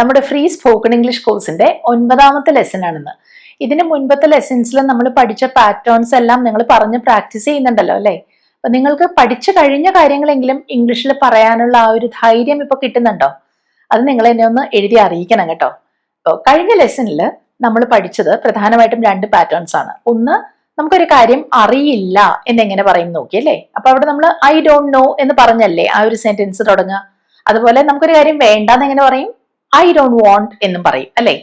നമ്മുടെ free spoken English കോഴ്സിന്റെ ഒൻപതാമത്തെ ലെസൺ ആണെന്ന്. ഇതിന് മുൻപത്തെ ലെസൺസിൽ നമ്മൾ പഠിച്ച പാറ്റേൺസ് എല്ലാം നിങ്ങൾ പറഞ്ഞ് പ്രാക്ടീസ് ചെയ്യുന്നുണ്ടല്ലോ അല്ലേ? അപ്പൊ നിങ്ങൾക്ക് പഠിച്ചു കഴിഞ്ഞ കാര്യങ്ങളെങ്കിലും ഇംഗ്ലീഷിൽ പറയാനുള്ള ആ ഒരു ധൈര്യം ഇപ്പൊ കിട്ടുന്നുണ്ടോ? അത് നിങ്ങൾ എന്നെ ഒന്ന് എഴുതി അറിയിക്കണം കേട്ടോ. അപ്പോൾ കഴിഞ്ഞ ലെസണിൽ നമ്മൾ പഠിച്ചത് പ്രധാനമായിട്ടും രണ്ട് പാറ്റേൺസ് ആണ്. ഒന്ന് നമുക്കൊരു കാര്യം അറിയില്ല എന്നെങ്ങനെ പറയും നോക്കി അല്ലേ? അപ്പൊ അവിടെ നമ്മൾ ഐ ഡോണ്ട് നോ എന്ന് പറഞ്ഞല്ലേ ആ ഒരു സെന്റൻസ് തുടങ്ങുക. അതുപോലെ നമുക്കൊരു കാര്യം വേണ്ടെന്ന് എങ്ങനെ പറയും? ഐ ഡോണ്ട് വോണ്ട് എന്നും പറയും അല്ലേ?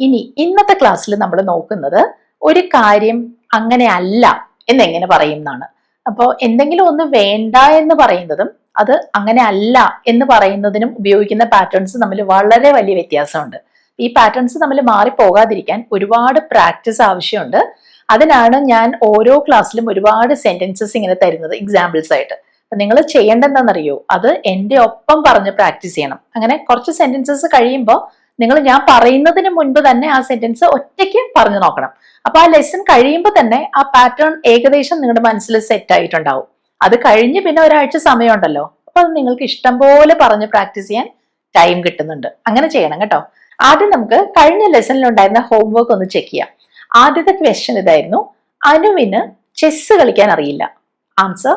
ഇനി ഇന്നത്തെ ക്ലാസ്സിൽ നമ്മൾ നോക്കുന്നത് ഒരു കാര്യം അങ്ങനെ അല്ല എന്നെങ്ങനെ പറയും എന്നാണ്. അപ്പോൾ എന്തെങ്കിലും ഒന്ന് വേണ്ട എന്ന് പറയുന്നതും അത് അങ്ങനെ അല്ല എന്ന് പറയുന്നതിനും ഉപയോഗിക്കുന്ന പാറ്റേൺസ് നമ്മൾ വളരെ വലിയ വ്യത്യാസമുണ്ട്. ഈ പാറ്റേൺസ് തമ്മിൽ മാറിപ്പോകാതിരിക്കാൻ ഒരുപാട് പ്രാക്ടീസ് ആവശ്യമുണ്ട്. അതിനാണ് ഞാൻ ഓരോ ക്ലാസ്സിലും ഒരുപാട് സെന്റൻസസ് ഇങ്ങനെ തരുന്നത് എക്സാമ്പിൾസ് ആയിട്ട്. അപ്പൊ നിങ്ങൾ ചെയ്യേണ്ടതെന്നറിയോ അത് എന്റെ ഒപ്പം പറഞ്ഞ് പ്രാക്ടീസ് ചെയ്യണം. അങ്ങനെ കുറച്ച് സെന്റൻസസ് കഴിയുമ്പോൾ നിങ്ങൾ ഞാൻ പറയുന്നതിന് മുൻപ് തന്നെ ആ സെന്റൻസ് ഒറ്റയ്ക്ക് പറഞ്ഞു നോക്കണം. അപ്പൊ ആ ലെസൺ കഴിയുമ്പോൾ തന്നെ ആ പാറ്റേൺ ഏകദേശം നിങ്ങളുടെ മനസ്സിൽ സെറ്റ് ആയിട്ടുണ്ടാവും. അത് കഴിഞ്ഞ് പിന്നെ ഒരാഴ്ച സമയമുണ്ടല്ലോ. അപ്പൊ അത് നിങ്ങൾക്ക് ഇഷ്ടം പോലെ പറഞ്ഞ് പ്രാക്ടീസ് ചെയ്യാൻ ടൈം കിട്ടുന്നുണ്ട്. അങ്ങനെ ചെയ്യണം കേട്ടോ. ആദ്യം നമുക്ക് കഴിഞ്ഞ ലെസണിൽ ഉണ്ടായിരുന്ന ഹോംവർക്ക് ഒന്ന് ചെക്ക് ചെയ്യാം. ആദ്യത്തെ ക്വസ്റ്റ്യൻ ഇതായിരുന്നു അനുവിന് ചെസ് കളിക്കാൻ അറിയില്ല. Answer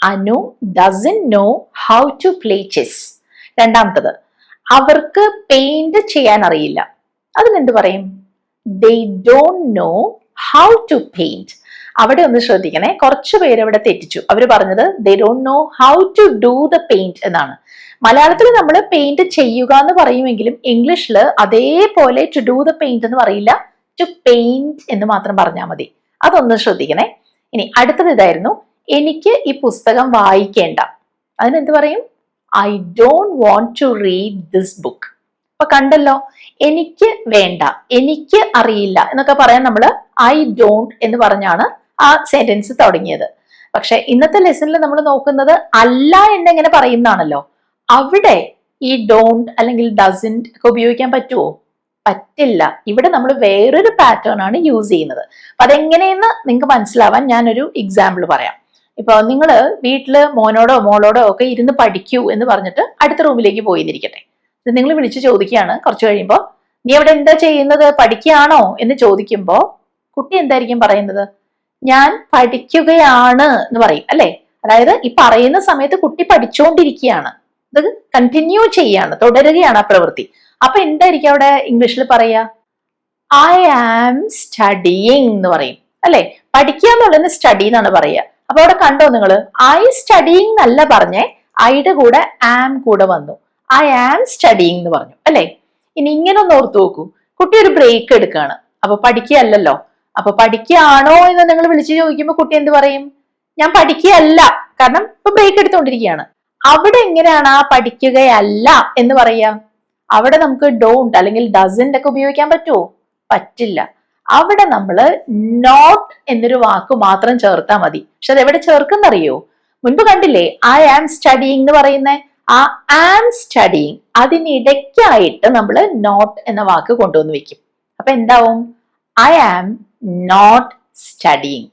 Anu doesn't know how to play chess രണ്ടാമത്തത് അവർക്ക് പെയിന്റ് ചെയ്യാൻ അറിയില്ല. അതിനെന്ത് പറയും? They don't know how to paint അവിടെ ഒന്ന് ശ്രദ്ധിക്കണേ. കുറച്ച് പേര് അവിടെ തെറ്റിച്ചു. അവർ പറഞ്ഞത് they don't know how to do the paint എന്നാണ്. മലയാളത്തിൽ നമ്മൾ പെയിന്റ് ചെയ്യുക എന്ന് പറയുമെങ്കിലും ഇംഗ്ലീഷിൽ അതേപോലെ ടു ഡു ദ പെയിന്റ് എന്ന് പറയില്ല. ടു പെയിന്റ് എന്ന് മാത്രം പറഞ്ഞാൽ മതി. അതൊന്ന് ശ്രദ്ധിക്കണേ. ഇനി അടുത്തത് ഇതായിരുന്നു. എനിക്ക് ഈ പുസ്തകം വായിക്കേണ്ട. അതിനെന്ത് പറയും? I don't want to read this book അപ്പൊ കണ്ടല്ലോ എനിക്ക് വേണ്ട എനിക്ക് അറിയില്ല എന്നൊക്കെ പറയാൻ നമ്മൾ ഐ ഡോണ്ട് എന്ന് പറഞ്ഞാണ് ആ സെന്റൻസ് തുടങ്ങിയത്. പക്ഷെ ഇന്നത്തെ ലെസണിൽ നമ്മൾ നോക്കുന്നത് അല്ല എന്നെങ്ങനെ പറയുന്നതാണല്ലോ. അവിടെ ഈ ഡോണ്ട് അല്ലെങ്കിൽ ഡസന്റ് ഒക്കെ ഉപയോഗിക്കാൻ പറ്റുമോ പറ്റില്ല. ഇവിടെ നമ്മൾ വേറൊരു പാറ്റേൺ ആണ് യൂസ് ചെയ്യുന്നത്. അപ്പൊ അതെങ്ങനെയെന്ന് നിങ്ങൾക്ക് മനസ്സിലാവാൻ ഞാനൊരു എക്സാമ്പിൾ പറയാം. ഇപ്പൊ നിങ്ങൾ വീട്ടിൽ മോനോടോ മോളോടോ ഒക്കെ ഇരുന്ന് പഠിക്കൂ എന്ന് പറഞ്ഞിട്ട് അടുത്ത റൂമിലേക്ക് പോയിരിക്കട്ടെ നിങ്ങൾ വിളിച്ചു ചോദിക്കുകയാണ്. കുറച്ച് കഴിയുമ്പോൾ നീ അവിടെ എന്താ ചെയ്യുന്നത്? പഠിക്കുകയാണോ? എന്ന് ചോദിക്കുമ്പോൾ കുട്ടി എന്തായിരിക്കും പറയുന്നത്? ഞാൻ പഠിക്കുകയാണ് എന്ന് പറയും അല്ലെ? അതായത് ഈ പറയുന്ന സമയത്ത് കുട്ടി പഠിച്ചുകൊണ്ടിരിക്കുകയാണ് ഇത് കണ്ടിന്യൂ ചെയ്യാണ് തുടരുകയാണ് ആ പ്രവൃത്തി. അപ്പൊ എന്തായിരിക്കും അവിടെ ഇംഗ്ലീഷിൽ പറയുക ഐ ആം സ്റ്റഡിയിങ് എന്ന് പറയും അല്ലെ? പഠിക്കുക എന്നുള്ളത് സ്റ്റഡി എന്നാണ് പറയുക. അപ്പൊ അവിടെ കണ്ടോ നിങ്ങൾ ഐ സ്റ്റഡിങ് എന്നല്ല പറഞ്ഞേ ഐയുടെ കൂടെ ആം കൂടെ വന്നു. ഐ ആം സ്റ്റഡിങ് എന്ന് പറഞ്ഞു അല്ലെ? ഇനി ഇങ്ങനെ ഒന്ന് ഓർത്തു നോക്കൂ. കുട്ടി ഒരു ബ്രേക്ക് എടുക്കുകയാണ് അപ്പൊ പഠിക്കുകയല്ലല്ലോ. അപ്പൊ പഠിക്കുകയാണോ എന്ന് നിങ്ങൾ വിളിച്ചു ചോദിക്കുമ്പോൾ കുട്ടി എന്ത് പറയും? ഞാൻ പഠിക്കുകയല്ല. കാരണം ഇപ്പൊ ബ്രേക്ക് എടുത്തുകൊണ്ടിരിക്കുകയാണ് അവിടെ എങ്ങനെയാണ് ആ പഠിക്കുകയല്ല എന്ന് പറയാ? അവിടെ നമുക്ക് ഡോണ്ട് അല്ലെങ്കിൽ ഡസന്റ് ഒക്കെ ഉപയോഗിക്കാൻ പറ്റുമോ പറ്റില്ല. അവിടെ നമ്മൾ നോട്ട് എന്നൊരു വാക്ക് മാത്രം ചേർത്താൽ മതി. പക്ഷെ അത് എവിടെ ചേർക്കുന്നറിയോ മുൻപ് കണ്ടില്ലേ? ഐ ആം സ്റ്റഡിങ് എന്ന് പറയുന്ന. ആ ആം സ്റ്റഡിങ് അതിനിടയ്ക്കായിട്ട് നമ്മൾ നോട്ട് എന്ന വാക്ക് കൊണ്ടുവന്ന് വെക്കും. അപ്പൊ എന്താവും? ഐ ആം നോട്ട് സ്റ്റഡിങ്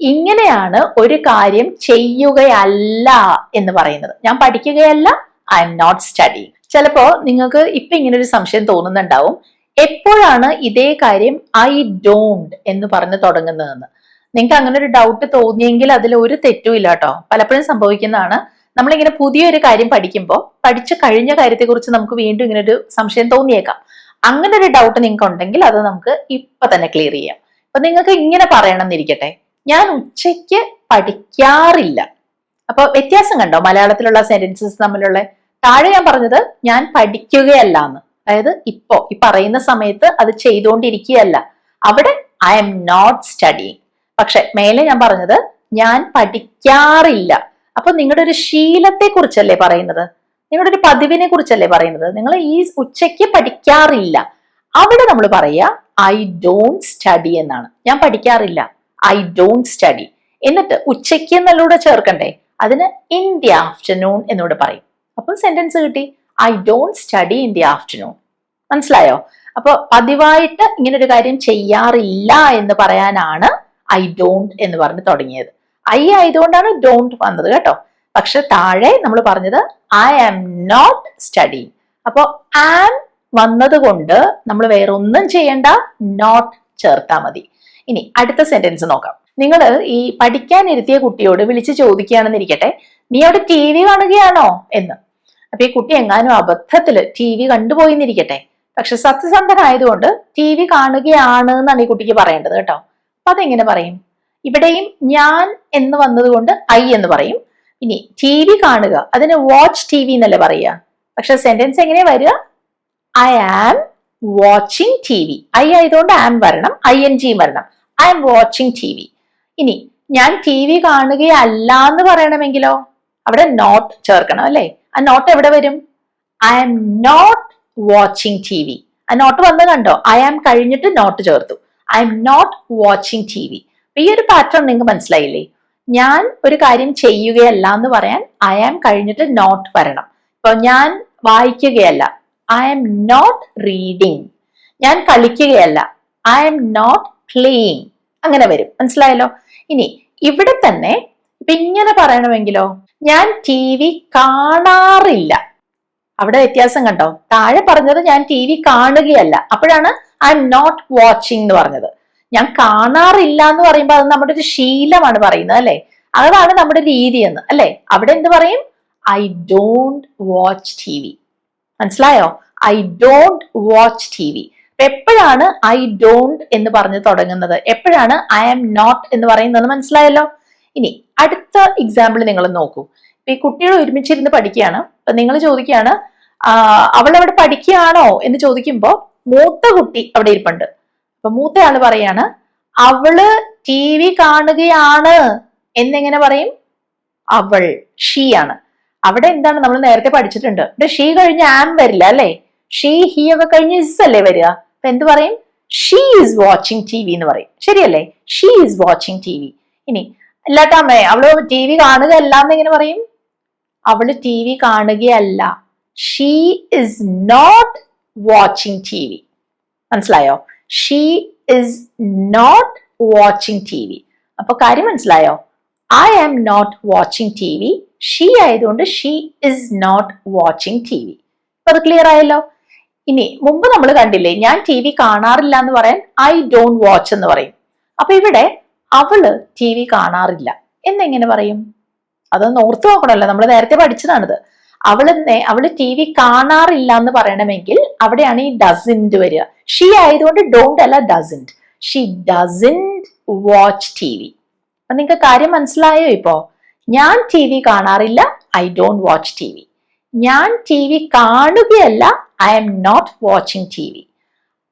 ഇങ്ങനെയാണ് ഒരു കാര്യം ചെയ്യുകയല്ല എന്ന് പറയുന്നത്. ഞാൻ പഠിക്കുകയല്ല ഐ എം നോട്ട് സ്റ്റഡിങ് ചിലപ്പോ നിങ്ങൾക്ക് ഇപ്പൊ ഇങ്ങനെ ഒരു സംശയം തോന്നുന്നുണ്ടാവും. എപ്പോഴാണ് ഇതേ കാര്യം ഐ ഡോണ്ട് എന്ന് പറഞ്ഞ് തുടങ്ങുന്നതെന്ന്? നിങ്ങൾക്ക് അങ്ങനെ ഒരു ഡൗട്ട് തോന്നിയെങ്കിൽ അതിൽ ഒരു തെറ്റും ഇല്ല കേട്ടോ. പലപ്പോഴും സംഭവിക്കുന്നതാണ്. നമ്മളിങ്ങനെ പുതിയൊരു കാര്യം പഠിക്കുമ്പോൾ പഠിച്ചു കഴിഞ്ഞ കാര്യത്തെക്കുറിച്ച് നമുക്ക് വീണ്ടും ഇങ്ങനെ ഒരു സംശയം തോന്നിയേക്കാം. അങ്ങനെ ഒരു ഡൗട്ട് നിങ്ങൾക്ക് ഉണ്ടെങ്കിൽ അത് നമുക്ക് ഇപ്പൊ തന്നെ ക്ലിയർ ചെയ്യാം. അപ്പൊ നിങ്ങൾക്ക് ഇങ്ങനെ പറയണം എന്നിരിക്കട്ടെ ഞാൻ ഉച്ചയ്ക്ക് പഠിക്കാറില്ല. അപ്പൊ വ്യത്യാസം കണ്ടോ? മലയാളത്തിലുള്ള സെന്റൻസസ് തമ്മിലുള്ള? താഴെ ഞാൻ പറഞ്ഞത് ഞാൻ പഠിക്കുകയല്ല എന്ന് അതായത് ഇപ്പോ ഈ പറയുന്ന സമയത്ത് അത് ചെയ്തുകൊണ്ടിരിക്കുകയല്ല അവിടെ ഐ എം നോട്ട് സ്റ്റഡിങ് പക്ഷെ മേലെ ഞാൻ പറഞ്ഞത് ഞാൻ പഠിക്കാറില്ല. അപ്പൊ നിങ്ങളുടെ ഒരു ശീലത്തെ കുറിച്ചല്ലേ പറയുന്നത്? നിങ്ങളുടെ ഒരു പതിവിനെ കുറിച്ചല്ലേ പറയുന്നത്? നിങ്ങൾ ഈ ഉച്ചയ്ക്ക് പഠിക്കാറില്ല. അവിടെ നമ്മൾ പറയുക ഐ ഡോണ്ട് സ്റ്റഡി എന്നാണ്. ഞാൻ പഠിക്കാറില്ല. ഐ ഡോണ്ട് സ്റ്റഡി എന്നിട്ട് ഉച്ചയ്ക്ക് എന്നല്ലൂടെ ചേർക്കണ്ടേ? അതിന് ഇൻ ദി ആഫ്റ്റർനൂൺ എന്നോട് പറയും. അപ്പം സെന്റൻസ് കിട്ടി. I don't study in the afternoon മനസ്സിലായോ? അപ്പോൾ പതിവായിട്ട് ഇങ്ങനെ ഒരു കാര്യം ചെയ്യാറില്ല എന്ന് പറയാനാണ് ഐ ഡോണ്ട് എന്ന് പറഞ്ഞ് തുടങ്ങിയത്. ഐ ആയതുകൊണ്ടാണ് ഡോണ്ട് വന്നത് കേട്ടോ. പക്ഷെ താഴെ നമ്മൾ പറഞ്ഞത് ഐ ആം നോട്ട് സ്റ്റഡി അപ്പോൾ ആം വന്നത് കൊണ്ട് നമ്മൾ വേറെ ഒന്നും ചെയ്യണ്ട നോട്ട് ചേർത്താൽ മതി. ഇനി അടുത്ത സെന്റൻസ് നോക്കാം. നിങ്ങൾ ഈ പഠിക്കാൻ ഇരുത്തിയ കുട്ടിയോട് വിളിച്ച് ചോദിക്കുകയാണെന്നിരിക്കട്ടെ നീ അവിടെ ടി വി കാണുകയാണോ? എന്ന്. അപ്പൊ ഈ കുട്ടി എങ്ങാനും അബദ്ധത്തിൽ ടി വി കണ്ടുപോയിന്നിരിക്കട്ടെ. പക്ഷെ സത്യസന്ധനായതുകൊണ്ട് ടി വി കാണുകയാണ് എന്നാണ് ഈ കുട്ടിക്ക് പറയേണ്ടത് കേട്ടോ. അപ്പൊ അതെങ്ങനെ പറയും? ഇവിടെയും ഞാൻ എന്ന് വന്നതുകൊണ്ട് ഐ എന്ന് പറയും. ഇനി ടി വി കാണുക അതിന് വാച്ച് ടി വി എന്നല്ലേ പറയുക? പക്ഷെ സെന്റൻസ് എങ്ങനെയാ വരിക? I am watching T V. I ആയതുകൊണ്ട് ആം വരണം ഐ എൻ ജി വരണം. I am watching T V. ഇനി ഞാൻ ടി വി കാണുകയല്ല എന്ന് പറയണമെങ്കിലോ? അവിടെ നോട്ട് ചേർക്കണം അല്ലേ? ആ നോട്ട് എവിടെ വരും? I am not watching T V ആ നോട്ട് വന്ന് കണ്ടോ? ഐ ആം കഴിഞ്ഞിട്ട് നോട്ട് ചേർത്തു. I am not watching T V ഈ ഒരു പാറ്റേൺ നിങ്ങൾക്ക് മനസ്സിലായില്ലേ? ഞാൻ ഒരു കാര്യം ചെയ്യുകയല്ല എന്ന് പറയാൻ ഐ ആം കഴിഞ്ഞിട്ട് നോട്ട് വരണം. ഇപ്പൊ ഞാൻ വായിക്കുകയല്ല. ഐ എം നോട്ട് റീഡിങ് ഞാൻ കളിക്കുകയല്ല. ഐ എം നോട്ട് പ്ലേയിങ് അങ്ങനെ വരും. മനസ്സിലായല്ലോ? ഇനി ഇവിടെ തന്നെ ഇപ്പൊ ഇങ്ങനെ പറയണമെങ്കിലോ? ഞാൻ ടി വി കാണാറില്ല. അവിടെ വ്യത്യാസം കണ്ടോ? താഴെ പറഞ്ഞത് ഞാൻ ടി വി കാണുകയല്ല. അപ്പോഴാണ് ഐ എം നോട്ട് വാച്ചിങ് എന്ന് പറഞ്ഞത്. ഞാൻ കാണാറില്ല എന്ന് പറയുമ്പോൾ അത് നമ്മുടെ ഒരു ശീലമാണ് പറയുന്നത് അല്ലെ? അതാണ് നമ്മുടെ രീതി എന്ന്. അല്ലെ? അവിടെ എന്ത് പറയും? I don't watch T V. മനസ്സിലായോ? I don't watch T V. എപ്പോഴാണ് ഐ ഡോണ്ട് എന്ന് പറഞ്ഞ് തുടങ്ങുന്നത്? എപ്പോഴാണ് ഐ ആം നോട്ട് എന്ന് പറയുന്നത്? മനസ്സിലായല്ലോ? ഇനി അടുത്ത എക്സാമ്പിൾ നിങ്ങൾ നോക്കൂ. ഈ കുട്ടികൾ ഒരുമിച്ചിരുന്ന് പഠിക്കുകയാണ്. അപ്പൊ നിങ്ങൾ ചോദിക്കുകയാണ് അവൾ അവിടെ പഠിക്കുകയാണോ എന്ന് ചോദിക്കുമ്പോൾ മൂത്ത കുട്ടി അവിടെ ഇരിപ്പുണ്ട്. അപ്പൊ മൂത്തയാൾ പറയാണ് അവൾ ടി വി കാണുകയാണ് എന്നെങ്ങനെ പറയും? അവൾ ഷീ ആണ്. അവിടെ എന്താണ് നമ്മൾ നേരത്തെ പഠിച്ചിട്ടുണ്ട്. ഇവിടെ ഷീ കഴിഞ്ഞ് ആം വരില്ല അല്ലെ? ഷീ ഹി ഒക്കെ കഴിഞ്ഞ് ഇസ് അല്ലേ വരിക? അപ്പൊ എന്ത് പറയും? She is watching T V എന്ന് പറയും. ശരിയല്ലേ? She is watching T V ഇനി അല്ലാട്ടമ്മേ അവൾ ടി വി കാണുകയല്ല എന്നെങ്ങനെ പറയും? അവൾ T V കാണുകയല്ല. She is not watching T V മനസ്സിലായോ? She is not watching T V അപ്പൊ കാര്യം മനസ്സിലായോ? I am not watching T V she ആയതുകൊണ്ട് she is not watching T V അത് ക്ലിയർ ആയല്ലോ? ഇനി മുമ്പ് നമ്മൾ കണ്ടില്ലേ ഞാൻ ടി വി കാണാറില്ല എന്ന് പറയാൻ ഐ ഡോണ്ട് വാച്ച് എന്ന് പറയും. അപ്പൊ ഇവിടെ അവൾ ടി വി കാണാറില്ല. എന്നെങ്ങനെ പറയും? അതൊന്ന് ഓർത്തു നോക്കണമല്ലോ. നമ്മൾ നേരത്തെ പഠിച്ചതാണിത്. അവൾ അവൾ ടി വി കാണാറില്ല എന്ന് പറയണമെങ്കിൽ അവിടെയാണ് ഈ ഡസിന്റ് വരിക. ഷീ ആയതുകൊണ്ട് ഡോണ്ട് അല്ല doesn't she doesn't watch T V അപ്പൊ നിങ്ങൾക്ക് കാര്യം മനസ്സിലായോ ഇപ്പോ? ഞാൻ ടി വി കാണാറില്ല I don't watch T V ഞാൻ T V കാണുകയല്ല I am not watching T V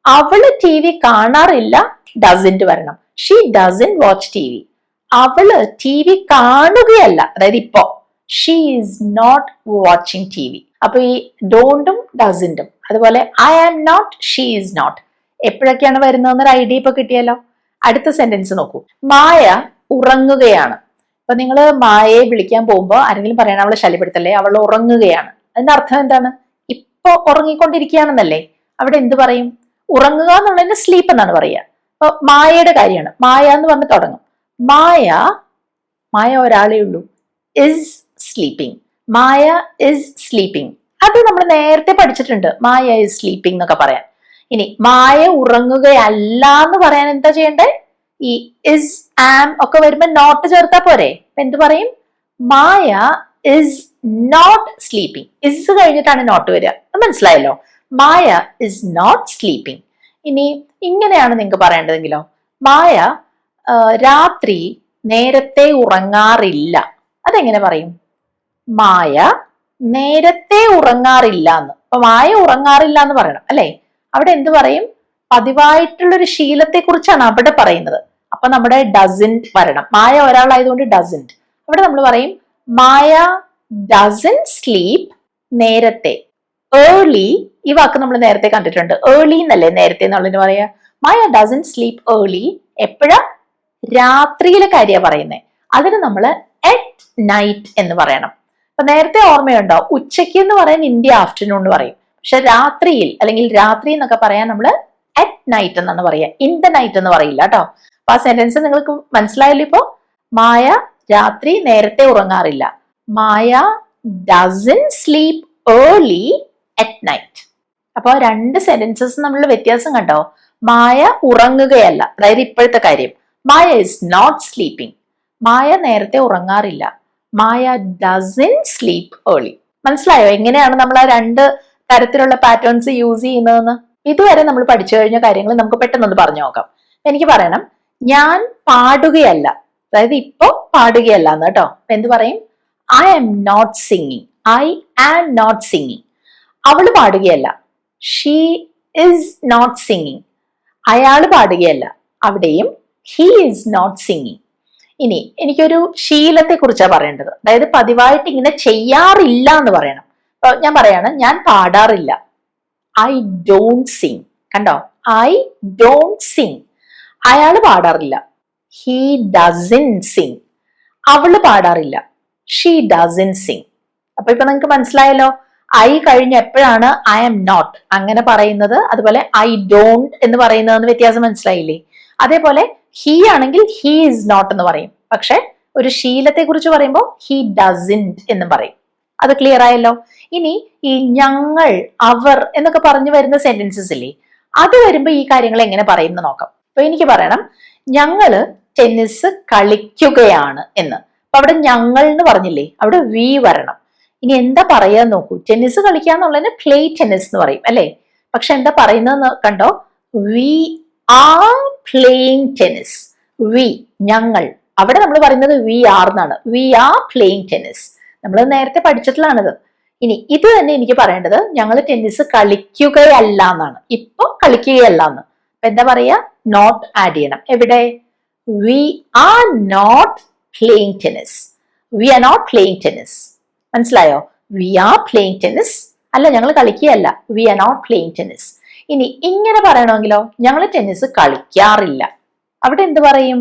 അവൾ ടി വി കാണാറില്ല ഡസിന്റ് വരണം. She doesn't watch T V അവൾ ടി വി കാണുകയല്ല. അതായത് ഇപ്പോ she is not watching T V അപ്പൊ ഈ ഡോണ്ടും ഡസിന്റും അതുപോലെ I am not she is not എപ്പോഴൊക്കെയാണ് വരുന്നതെന്നൊരു ഐഡിയ ഇപ്പൊ കിട്ടിയല്ലോ? അടുത്ത സെന്റൻസ് നോക്കൂ. മായ ഉറങ്ങുകയാണ്. അപ്പൊ നിങ്ങൾ മായയെ വിളിക്കാൻ പോകുമ്പോൾ ആരെങ്കിലും പറയണം അവളെ ശല്യപ്പെടുത്തല്ലേ? അവൾ ഉറങ്ങുകയാണ്. അതിന്റെ അർത്ഥം എന്താണ്? ഇപ്പൊ ഉറങ്ങിക്കൊണ്ടിരിക്കുകയാണെന്നല്ലേ. അവിടെ എന്ത് പറയും? ഉറങ്ങുക എന്നുള്ളതിന് സ്ലീപ്പ് എന്നാണ് പറയുക. അപ്പൊ മായയുടെ കാര്യമാണ്. മായ എന്ന് പറഞ്ഞ് തുടങ്ങും. മായ മായ ഒരാളേ ഉള്ളൂ. Is sleeping Maya is sleeping അത് നമ്മൾ നേരത്തെ പഠിച്ചിട്ടുണ്ട്. മായ ഇസ് സ്ലീപ്പിംഗ് എന്നൊക്കെ പറയാൻ. ഇനി മായ ഉറങ്ങുകയല്ല എന്ന് പറയാൻ എന്താ ചെയ്യണ്ടേ? ഈ ഇസ് ആം ഒക്കെ വരുമ്പോ നോട്ട് ചേർത്താ പോരെ. എന്ത് പറയും? Maya is not sleeping is കഴിഞ്ഞിട്ടാണ് നോട്ട് വരിക. മനസ്സിലായല്ലോ. മായ ഇസ് നോട്ട് സ്ലീപ്പിംഗ് ഇനി ഇങ്ങനെയാണ് നിങ്ങൾക്ക് പറയേണ്ടതെങ്കിലോ? മായ രാത്രി നേരത്തെ ഉറങ്ങാറില്ല. അതെങ്ങനെ പറയും? മായ നേരത്തെ ഉറങ്ങാറില്ല എന്ന് അപ്പൊ മായ ഉറങ്ങാറില്ല എന്ന് പറയണം അല്ലെ? അവിടെ എന്ത് പറയും? പതിവായിട്ടുള്ള ഒരു ശീലത്തെ കുറിച്ചാണ് അവിടെ പറയുന്നത്. അപ്പൊ നമ്മുടെ ഡസിന്റ് വരണം. മായ ഒരാളായതുകൊണ്ട് ഡസിന്റ് അവിടെ നമ്മൾ പറയും മായ ഡസൻ സ്ലീപ്പ് നേരത്തെ. ഏർലി ഈ വാക്ക് നമ്മൾ നേരത്തെ കണ്ടിട്ടുണ്ട്. ഏർലി എന്നല്ലേ നേരത്തെ എന്നുള്ളതിന് പറയാ? മായ ഡസൻ സ്ലീപ്പ് ഏർലി എപ്പോഴാ? രാത്രിയിലെ കാര്യമാണ് പറയുന്നത് അതിന് നമ്മൾ എറ്റ് നൈറ്റ് എന്ന് പറയണം. അപ്പൊ നേരത്തെ ഓർമ്മയുണ്ടോ? ഉച്ചയ്ക്ക് എന്ന് പറയാൻ ഇന്ത്യ ആഫ്റ്റർനൂൺ എന്ന് പറയും. പക്ഷെ രാത്രിയിൽ അല്ലെങ്കിൽ രാത്രി എന്നൊക്കെ പറയാൻ നമ്മൾ അറ്റ് നൈറ്റ് എന്നാണ് പറയുക ഇൻ ദ നൈറ്റ് എന്ന് പറയില്ല കേട്ടോ. അപ്പൊ ആ സെന്റൻസ് നിങ്ങൾക്ക് മനസ്സിലായല്ലോ ഇപ്പോ? മായ രാത്രി നേരത്തെ ഉറങ്ങാറില്ല. Maya doesn't sleep early at night അപ്പോൾ രണ്ട് സെന്റൻസസ് നമ്മൾ വ്യത്യാസം കണ്ടോ? മായ ഉറങ്ങുകയല്ല. അതായത് ഇപ്പോഴത്തെ കാര്യം. Maya is not sleeping Maya നേരത്തെ ഉറങ്ങാറില്ല. മായ ഡസൻ സ്ലീപ്പ് ഏർലി മനസ്സിലായോ? എങ്ങനെയാണ് നമ്മൾ ആ രണ്ട് തരത്തിലുള്ള പാറ്റേൺസ് യൂസ് ചെയ്യുന്നതെന്ന്? ഇതുവരെ നമ്മൾ പഠിച്ചു കഴിഞ്ഞ കാര്യങ്ങൾ നമുക്ക് പെട്ടെന്നൊന്ന് പറഞ്ഞു നോക്കാം. എനിക്ക് പറയണം. ഞാൻ പാടുകയല്ല. അതായത് ഇപ്പോ പാടുകയല്ല എന്ന് കേട്ടോ. എന്ത് പറയും? I am not singing I am not singing അവൾ പാടുകയല്ല. ഷീ ഇസ് നോട്ട് സിംഗിങ് അയാൾ പാടുകയല്ല. അവിടെയും ഹി ഈസ് നോട്ട് സിംഗിങ് ഇനി എനിക്കൊരു ശീലത്തെ കുറിച്ചാണ് പറയേണ്ടത്. അതായത് പതിവായിട്ട് ഇങ്ങനെ ചെയ്യാറില്ല എന്ന് പറയണം. ഞാൻ പറയാണ് ഞാൻ പാടാറില്ല. ഐ ഡോണ്ട് സിങ് കണ്ടോ? ഐ ഡോണ്ട് സിങ് അയാൾ പാടാറില്ല. ഹി ഡസിൻ സിങ് അവൾ പാടാറില്ല. ഷീ ഡസിൻ സിങ് അപ്പൊ ഇപ്പൊ നിങ്ങൾക്ക് മനസ്സിലായല്ലോ ഐ കഴിഞ്ഞ എപ്പോഴാണ് ഐ എം നോട്ട് അങ്ങനെ പറയുന്നത്. അതുപോലെ ഐ ഡോണ്ട് എന്ന് പറയുന്നതെന്ന് വ്യത്യാസം മനസ്സിലായില്ലേ? അതേപോലെ ഹി ആണെങ്കിൽ ഹി ഈസ് നോട്ട് എന്ന് പറയും. പക്ഷെ ഒരു ശീലത്തെ കുറിച്ച് പറയുമ്പോൾ ഹി ഡസിൻ എന്ന് പറയും. അത് ക്ലിയർ ആയല്ലോ? ഇനി ഈ ഞങ്ങൾ അവർ എന്നൊക്കെ പറഞ്ഞു വരുന്ന സെന്റൻസസ് ഇല്ലേ? അത് വരുമ്പോൾ ഈ കാര്യങ്ങൾ എങ്ങനെ പറയുന്നു നോക്കാം. അപ്പൊ എനിക്ക് പറയണം. ഞങ്ങൾ ടെന്നിസ് കളിക്കുകയാണ് എന്ന്. അപ്പൊ അവിടെ ഞങ്ങൾ എന്ന് പറഞ്ഞില്ലേ? അവിടെ വി വരണം. ഇനി എന്താ പറയാൻ നോക്കൂ? ടെന്നീസ് കളിക്കുക എന്നുള്ളതിന് പ്ലേ ടെന്നീസ് എന്ന് പറയും അല്ലെ? പക്ഷെ എന്താ പറയുന്നത് കണ്ടോ? We are playing tennis we ഞങ്ങൾ. അവിടെ നമ്മൾ പറയുന്നത് വി ആർ എന്നാണ്. വി ആർ പ്ലേയിങ് ടെന്നീസ് നമ്മൾ നേരത്തെ പഠിച്ചിട്ടുള്ളതാണിത്. ഇനി ഇത് തന്നെ എനിക്ക് പറയേണ്ടത് ഞങ്ങൾ ടെന്നീസ് കളിക്കുകയല്ല എന്നാണ്. ഇപ്പൊ കളിക്കുകയല്ല എന്ന്. എന്താ പറയാ? നോട്ട് ആഡ് ചെയ്യണം. എവിടെ? We are not playing tennis we are not playing tennis മനസ്സിലായോ? വി ആർ പ്ലേയിങ് ടെന്നിസ് അല്ല ഞങ്ങൾ കളിക്കുകയല്ല. We are not playing tennis ഇനി ഇങ്ങനെ പറയണമെങ്കിലോ? ഞങ്ങൾ ടെന്നിസ് കളിക്കാറില്ല. അവിടെ എന്ത് പറയും?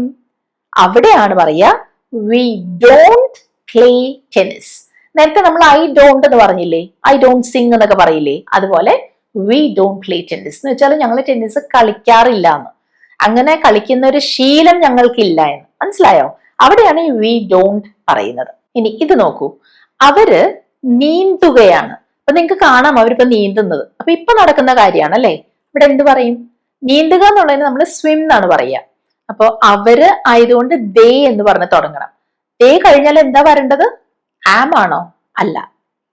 അവിടെയാണ് പറയുക വി ഡോണ്ട് പ്ലേ ടെന്നിസ് നേരത്തെ നമ്മൾ ഐ ഡോണ്ട് എന്ന് പറഞ്ഞില്ലേ? ഐ ഡോണ്ട് സിങ് എന്നൊക്കെ പറയില്ലേ? അതുപോലെ വി ഡോണ്ട് പ്ലേ ടെന്നിസ് എന്ന് വെച്ചാൽ ഞങ്ങൾ ടെന്നിസ് കളിക്കാറില്ല എന്ന്. അങ്ങനെ കളിക്കുന്ന ഒരു ശീലം ഞങ്ങൾക്കില്ല എന്ന്. മനസ്സിലായോ? അവിടെയാണ് ഈ വി ഡോണ്ട് പറയുന്നത്. ഇനി ഇത് നോക്കൂ. അവർ നീന്തുകയാണ്. അപ്പൊ നിങ്ങൾക്ക് കാണാം അവരിപ്പോ നീന്തുന്നത്. അപ്പൊ ഇപ്പൊ നടക്കുന്ന കാര്യമാണ് അല്ലെ? ഇവിടെ എന്ത് പറയും? നീന്തുക എന്നുള്ളതിന് നമ്മൾ സ്വിം എന്നാണ് പറയുക. അപ്പൊ അവർ ആയതുകൊണ്ട് ദേ എന്ന് പറഞ്ഞ് തുടങ്ങണം. ദേ കഴിഞ്ഞാൽ എന്താ വരേണ്ടത്? ആം ആണോ? അല്ല.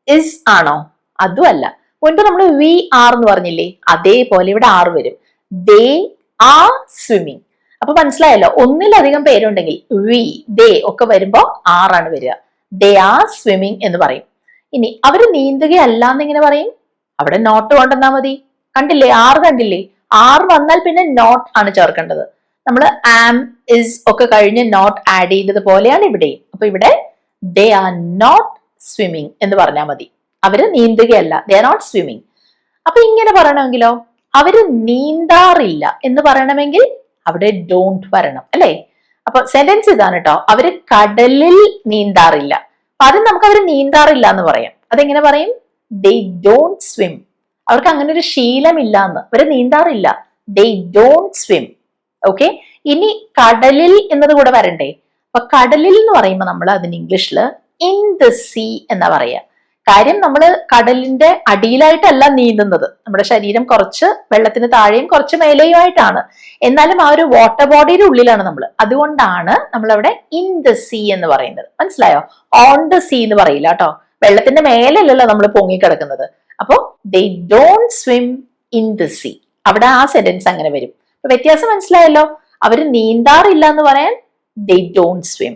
ഇസ് ആണോ? അതും അല്ല. മുൻപ് നമ്മൾ വി ആർ എന്ന് പറഞ്ഞില്ലേ? അതേപോലെ ഇവിടെ ആർ വരും. ദേ ആർ സ്വിമ്മിങ് അപ്പൊ മനസ്സിലായല്ലോ? ഒന്നിലധികം പേരുണ്ടെങ്കിൽ വി ദേ ഒക്കെ വരുമ്പോ ആറാണ് വരിക. ദേ ആർ സ്വിമ്മിങ് എന്ന് പറയും. ഇനി അവർ നീന്തുകയല്ല എന്നിങ്ങനെ പറയും? അവിടെ നോട്ട് കൊണ്ടെന്നാ മതി. കണ്ടില്ലേ? ആറ് കണ്ടില്ലേ? ആറ് വന്നാൽ പിന്നെ നോട്ട് ആണ് ചേർക്കേണ്ടത്. നമ്മൾ ആം ഇസ് ഒക്കെ കഴിഞ്ഞ് നോട്ട് ആഡ് ചെയ്തത് പോലെയാണ് ഇവിടെയും അപ്പൊ ഇവിടെ ദേ ആർ നോട്ട് സ്വിമ്മിങ് എന്ന് പറഞ്ഞാൽ മതി. അവർ നീന്തുകയല്ല. ദേ ആർ നോട്ട് സ്വിമ്മിങ് അപ്പൊ ഇങ്ങനെ പറയണമെങ്കിലോ? അവർ നീന്താറില്ല എന്ന് പറയണമെങ്കിൽ അവിടെ ഡോണ്ട് വരണം. അല്ലെ? അപ്പൊ സെന്റൻസ് ഇതാണ് കേട്ടോ അവർ കടലിൽ നീന്താറില്ല. അപ്പൊ അത് നമുക്ക് അവർ നീന്താറില്ല എന്ന് പറയാം. അതെങ്ങനെ പറയും? ദേ ഡോണ്ട് സ്വിം അവർക്ക് അങ്ങനെ ഒരു ശീലമില്ല എന്ന് അവർ നീന്താറില്ല. ദേ ഡോണ്ട് സ്വിം ഓക്കെ ഇനി കടലിൽ എന്നത് കൂടെ വരണ്ടേ. അപ്പൊ കടലിൽ എന്ന് പറയുമ്പോൾ നമ്മൾ അതിന് ഇംഗ്ലീഷിൽ ഇൻ ദ സീ എന്നാ പറയാ. കാര്യം നമ്മൾ കടലിന്റെ അടിയിലായിട്ടല്ല നീന്തുന്നത്. നമ്മുടെ ശരീരം കുറച്ച് വെള്ളത്തിന് താഴെയും കുറച്ച് മേലെയുമായിട്ടാണ്. എന്നാലും ആ ഒരു വാട്ടർ ബോഡിയുടെ ഉള്ളിലാണ് നമ്മൾ അതുകൊണ്ടാണ് നമ്മൾ അവിടെ ഇൻ ദ സീ എന്ന് പറയുന്നത്. മനസ്സിലായോ? ഓൺ ദ സീ എന്ന് പറയില്ല കേട്ടോ. വെള്ളത്തിന്റെ മേലല്ലല്ലോ നമ്മൾ പൊങ്ങിക്കിടക്കുന്നത്. അപ്പോ they don't swim in the sea അവിടെ ആ സെന്റൻസ് അങ്ങനെ വരും. അപ്പൊ വ്യത്യാസം മനസ്സിലായല്ലോ? അവർ നീന്താറില്ല എന്ന് പറയാൻ ദേ ഡോണ്ട് സ്വിം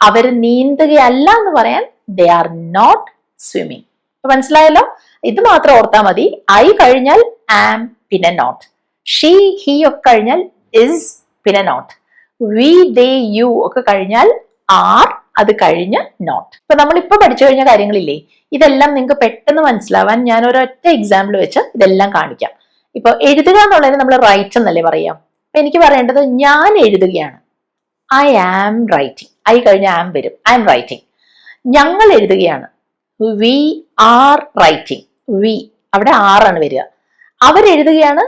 അവർ നീന്തുകയല്ല എന്ന് പറയാൻ ദേ ആർ നോട്ട് സ്വിമ്മിങ് മനസ്സിലായല്ലോ? ഇത് മാത്രം ഓർത്താൽ മതി. ഐ കഴിഞ്ഞാൽ ആം പിന്നെ നോട്ട് ഷീ ഹി ഒക്കെ കഴിഞ്ഞാൽ ഇസ് പിന്നെ നോട്ട് വി ദേ യു ഒക്കെ കഴിഞ്ഞാൽ ആർ അത് കഴിഞ്ഞ് നോട്ട് ഇപ്പൊ നമ്മൾ ഇപ്പൊ പഠിച്ചു കഴിഞ്ഞ കാര്യങ്ങളില്ലേ ഇതെല്ലാം നിങ്ങൾക്ക് പെട്ടെന്ന് മനസ്സിലാവാൻ ഞാൻ ഒരൊറ്റ എക്സാമ്പിൾ വെച്ച് ഇതെല്ലാം കാണിക്കാം. ഇപ്പൊ എഴുതുക എന്നുള്ളതിന് നമ്മൾ റൈറ്റ് എന്നല്ലേ പറയാം? അപ്പൊ എനിക്ക് പറയേണ്ടത് ഞാൻ എഴുതുകയാണ്. ഐ ആം റൈറ്റിംഗ് ഐ കഴിഞ്ഞ ആം വരും. ഐ ആം റൈറ്റിംഗ് ഞങ്ങൾ എഴുതുകയാണ്. വി ആർ റൈറ്റിംഗ് വി അവിടെ ആറാണ് വരിക. അവരെഴുതുകയാണ്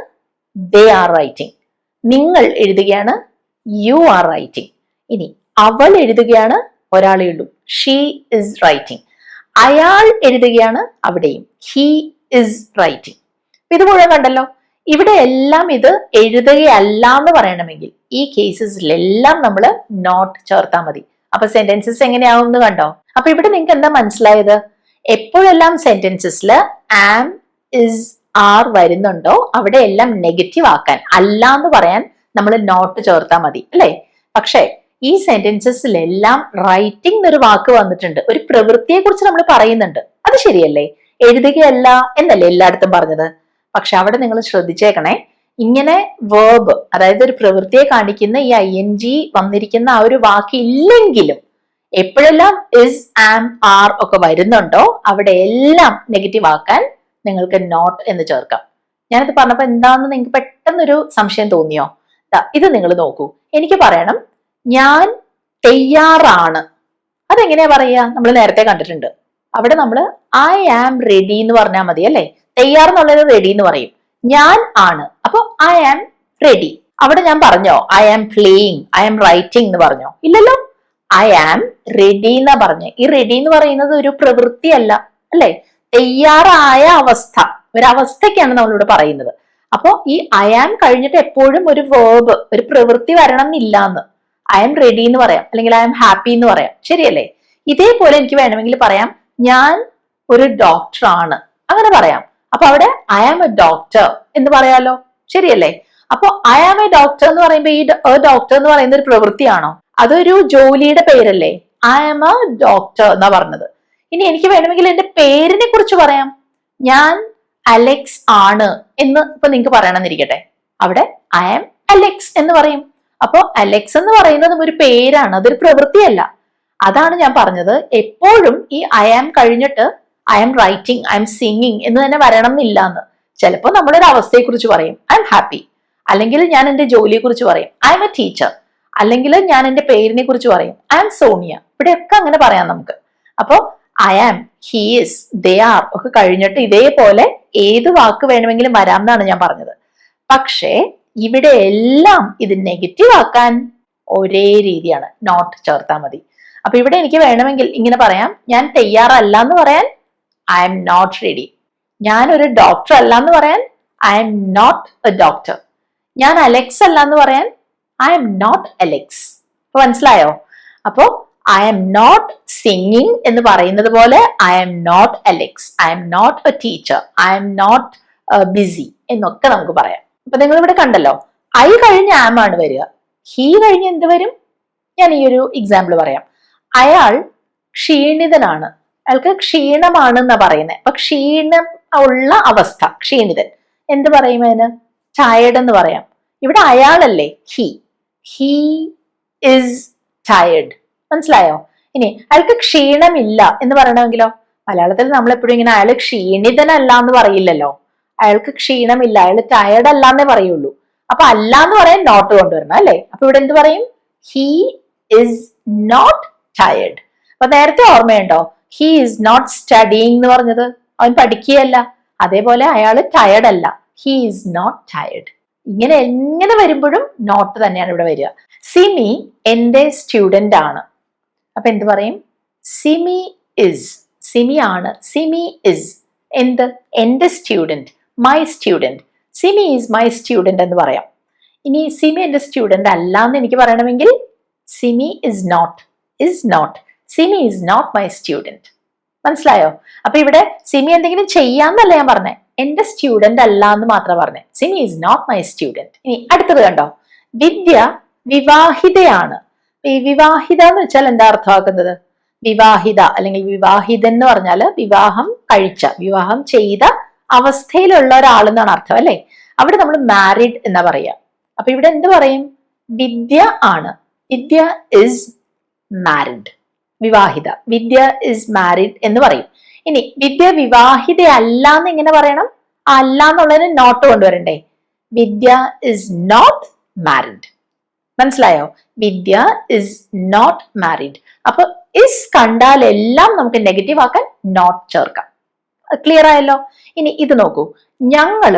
ദേ ആർ റൈറ്റിംഗ് നിങ്ങൾ എഴുതുകയാണ് യു ആർ റൈറ്റിംഗ് ഇനി അവൾ എഴുതുകയാണ് ഒരാളേ ഉള്ളൂ. ഷീ ഇസ് റൈറ്റിംഗ് അയാൾ എഴുതുകയാണ് അവിടെയും. ഹി ഇസ് റൈറ്റിംഗ് ഇത് മുഴുവൻ കണ്ടല്ലോ. ഇവിടെ എല്ലാം ഇത് എഴുതുകയല്ല എന്ന് പറയണമെങ്കിൽ ഈ കേസസിലെല്ലാം നമ്മൾ നോട്ട് ചേർത്താൽ മതി. അപ്പൊ സെന്റൻസസ് എങ്ങനെയാവും എന്ന് കണ്ടോ? അപ്പൊ ഇവിടെ നിങ്ങൾക്ക് എന്താ മനസ്സിലായത്? എപ്പോഴെല്ലാം സെന്റൻസസിൽ ആം ഇസ് ആർ വരുന്നുണ്ടോ അവിടെ എല്ലാം നെഗറ്റീവ് ആക്കാൻ അല്ല എന്ന് പറയാൻ നമ്മൾ നോട്ട് ചേർത്താൽ മതി അല്ലേ? പക്ഷേ ഈ സെന്റൻസസിലെല്ലാം റൈറ്റിംഗ് എന്നൊരു വാക്ക് വന്നിട്ടുണ്ട്. ഒരു പ്രവൃത്തിയെ കുറിച്ച് നമ്മൾ പറയുന്നുണ്ട്. അത് ശരിയല്ലേ? എഴുതുകയല്ല എന്നല്ലേ എല്ലായിടത്തും പറഞ്ഞത്? പക്ഷെ അവിടെ നിങ്ങൾ ശ്രദ്ധിച്ചേക്കണേ. ഇങ്ങനെ വേർബ് അതായത് ഒരു പ്രവൃത്തിയെ കാണിക്കുന്ന ഈ ഐ എൻ ജി വന്നിരിക്കുന്ന ആ ഒരു വാക്ക് ഇല്ലെങ്കിലും എപ്പോഴെല്ലാം ഇസ് ആം ആർ ഒക്കെ വരുന്നുണ്ടോ അവിടെ എല്ലാം നെഗറ്റീവ് ആക്കാൻ നിങ്ങൾക്ക് നോട്ട് എന്ന് ചേർക്കാം. ഞാനത് പറഞ്ഞപ്പോൾ എന്താണെന്ന് നിങ്ങൾക്ക് പെട്ടെന്നൊരു സംശയം തോന്നിയോ? ഇത് നിങ്ങൾ നോക്കൂ. എനിക്ക് പറയണം ഞാൻ തയ്യാറാണ്. അതെങ്ങനെയാ പറയുക? നമ്മൾ നേരത്തെ കണ്ടിട്ടുണ്ട്. അവിടെ നമ്മൾ ഐ ആം റെഡി എന്ന് പറഞ്ഞാൽ മതി അല്ലേ? തയ്യാർ എന്നുള്ളത് റെഡി എന്ന് പറയും. ഞാൻ ആണ്. അപ്പൊ ഐ ആം റെഡി അവിടെ ഞാൻ പറഞ്ഞോ? I am playing I am writing എന്ന് പറഞ്ഞോ? ഇല്ലല്ലോ. ഐ ആം റെഡി എന്ന് പറഞ്ഞു. ഈ റെഡി എന്ന് പറയുന്നത് ഒരു പ്രവൃത്തിയല്ല അല്ലെ? തയ്യാറായ അവസ്ഥ. ഒരവസ്ഥയ്ക്കാണ് നമ്മളിവിടെ പറയുന്നത്. അപ്പോ ഈ ഐ ആം കഴിഞ്ഞിട്ട് എപ്പോഴും ഒരു വേർബ് ഒരു പ്രവൃത്തി വരണം എന്നില്ല എന്ന് ഐ ആം റെഡി എന്ന് പറയാം. അല്ലെങ്കിൽ ഐ ആം ഹാപ്പി എന്ന് പറയാം. ശരിയല്ലേ? ഇതേപോലെ എനിക്ക് വേണമെങ്കിൽ പറയാം ഞാൻ ഒരു ഡോക്ടറാണ് അങ്ങനെ പറയാം. അപ്പൊ അവിടെ ഐ ആം എ ഡോക്ടർ എന്ന് പറയാലോ? ശരിയല്ലേ? അപ്പൊ ഐ ആം എ ഡോക്ടർ എന്ന് പറയുമ്പോൾ ഈ ഡോക്ടർ എന്ന് പറയുന്ന ഒരു പ്രവൃത്തിയാണോ? അതൊരു ജോലിയുടെ പേരല്ലേ? ഐ ആം എ ഡോക്ടർ എന്നാ പറഞ്ഞത്. ഇനി എനിക്ക് വേണമെങ്കിൽ എന്റെ പേരിനെ കുറിച്ച് പറയാം. ഞാൻ അലക്സ് ആണ് എന്ന് ഇപ്പൊ നിങ്ങൾക്ക് പറയണമെന്നിരിക്കട്ടെ. അവിടെ ഐ ആം അലക്സ് എന്ന് പറയും. അപ്പോ അലക്സ് എന്ന് പറയുന്നത് ഒരു പേരാണ് അതൊരു പ്രവൃത്തിയല്ല. അതാണ് ഞാൻ പറഞ്ഞത്. എപ്പോഴും ഈ ഐ ആം കഴിഞ്ഞിട്ട് I am writing I am singing എന്ന് തന്നെ വരണം എന്നില്ല എന്ന്. ചിലപ്പോൾ നമ്മുടെ ഒരു അവസ്ഥയെ കുറിച്ച് പറയും. ഐ എം ഹാപ്പി അല്ലെങ്കിൽ ഞാൻ എന്റെ ജോലിയെ കുറിച്ച് പറയും. ഐ എം എ ടീച്ചർ അല്ലെങ്കിൽ ഞാൻ എന്റെ പേരിനെ കുറിച്ച് പറയും. ഐ ആം സോണിയ ഇവിടെയൊക്കെ അങ്ങനെ പറയാം നമുക്ക്. അപ്പോ I am he's they are ഒക്കെ കഴിഞ്ഞിട്ട് ഇതേപോലെ ഏത് വാക്ക് വേണമെങ്കിലും വരാം എന്നാണ് ഞാൻ പറഞ്ഞത്. പക്ഷേ ഇവിടെ എല്ലാം ഇത് നെഗറ്റീവ് ആക്കാൻ ഒരേ രീതിയാണ്. നോട്ട് ചേർത്താൽ മതി. അപ്പൊ ഇവിടെ എനിക്ക് വേണമെങ്കിൽ ഇങ്ങനെ പറയാം. ഞാൻ തയ്യാറല്ല എന്ന് പറയാൻ ഐ ആം നോട്ട് റെഡി ഞാൻ ഒരു ഡോക്ടർ അല്ല എന്ന് പറയാൻ I am not a doctor ഞാൻ അലക്സ് അല്ല എന്ന് പറയാൻ ഐ എം നോട്ട് അലക്സ് മനസ്സിലായോ? അപ്പോ ഐ എം നോട്ട് സിംഗിങ് എന്ന് പറയുന്നത് പോലെ I am not Alex I am not a teacher I am not busy എന്നൊക്കെ നമുക്ക് പറയാം. അപ്പൊ നിങ്ങൾ ഇവിടെ കണ്ടല്ലോ. ഐ കഴിഞ്ഞ് ആം ആണ് വരിക. ഹീ കഴിഞ്ഞ് എന്ത് വരും? ഞാൻ ഈ ഒരു എക്സാമ്പിൾ പറയാം. അയാൾ ക്ഷീണിതനാണ്. അയാൾക്ക് ക്ഷീണമാണ് എന്നാ പറയുന്നത് അപ്പൊ ക്ഷീണം ഉള്ള അവസ്ഥ ക്ഷീണിതൻ. എന്ത് പറയും അതിന് എന്ന് പറയാം. ഇവിടെ അയാളല്ലേ? ഹി ഹീ ഇസ് ടയർഡ് മനസ്സിലായോ? ഇനി അയാൾക്ക് ക്ഷീണമില്ല എന്ന് പറയണമെങ്കിലോ? മലയാളത്തിൽ നമ്മൾ എപ്പോഴും ഇങ്ങനെ അയാൾ ക്ഷീണിതനല്ല എന്ന് പറയില്ലല്ലോ. അയാൾക്ക് ക്ഷീണമില്ല അയാൾ ടയർഡ് അല്ല എന്നേ പറയുള്ളൂ. അപ്പൊ അല്ല എന്ന് പറയാൻ നോട്ട് കൊണ്ടുവരണം അല്ലേ? അപ്പൊ ഇവിടെ എന്ത് പറയും? ഹീ ഇസ് നോട്ട് ടയർഡ് അപ്പൊ നേരത്തെ ഓർമ്മയുണ്ടോ? ഹീ ഇസ് നോട്ട് സ്റ്റഡിങ് എന്ന് പറഞ്ഞത്. അവൻ പഠിക്കുകയല്ല. അതേപോലെ അയാൾ ടയർഡ് അല്ല. ഹീ ഈസ് നോട്ട് ടയർഡ് ഇങ്ങനെ എങ്ങനെ വരുമ്പോഴും നോട്ട് തന്നെയാണ് ഇവിടെ വരിക. സിമി എന്റെ സ്റ്റുഡന്റ് ആണ്. അപ്പൊ എന്ത് പറയും? സിമി ഇസ് സിമി ആണ്. സിമി ഇസ് എന്ത്? എന്റെ student my student Simi is my student എന്ന് പറയാം. ഇനി സിമി എന്റെ സ്റ്റുഡന്റ് അല്ല എന്ന് എനിക്ക് പറയണമെങ്കിൽ Simi is not is not Simi is not my student മനസ്സിലായോ? അപ്പൊ ഇവിടെ സിമി എന്തെങ്കിലും ചെയ്യാന്നല്ല ഞാൻ പറഞ്ഞേ. എന്റെ സ്റ്റുഡന്റ് അല്ല എന്ന് മാത്രം പറഞ്ഞു. Simi is not my student ഇനി അടുത്തത് കണ്ടോ? വിദ്യ വിവാഹിതയാണ്. ഈ വിവാഹിത എന്ന് വെച്ചാൽ എന്താ അർത്ഥമാക്കുന്നത്? വിവാഹിത അല്ലെങ്കിൽ വിവാഹിതൻ എന്ന് പറഞ്ഞാൽ വിവാഹം കഴിച്ച വിവാഹം ചെയ്ത അവസ്ഥയിലുള്ള ഒരാൾ എന്നാണ് അർത്ഥം അല്ലെ? അവിടെ നമ്മൾ മാരിഡ് എന്നാ പറയാ. അപ്പൊ ഇവിടെ എന്ത് പറയും? വിദ്യ ആണ്. വിദ്യ ഇസ് മാരിഡ് വിവാഹിത. വിദ്യ ഇസ് മാരിഡ് എന്ന് പറയും. ഇനി വിദ്യ വിവാഹിതയല്ല എന്ന് ഇങ്ങനെ പറയണം? അല്ല എന്നുള്ളതിന് നോട്ട് കൊണ്ടുവരണ്ടേ. വിദ്യ ഇസ് നോട്ട് മാരിഡ് മനസ്സിലായോ? വിദ്യ ഇസ് നോട്ട് മാരിഡ് അപ്പൊ ഇസ് കണ്ടാൽ എല്ലാം നമുക്ക് നെഗറ്റീവ് ആക്കാൻ നോട്ട് ചേർക്കാം. ക്ലിയർ ആയല്ലോ? ഇനി ഇത് നോക്കൂ. ഞങ്ങൾ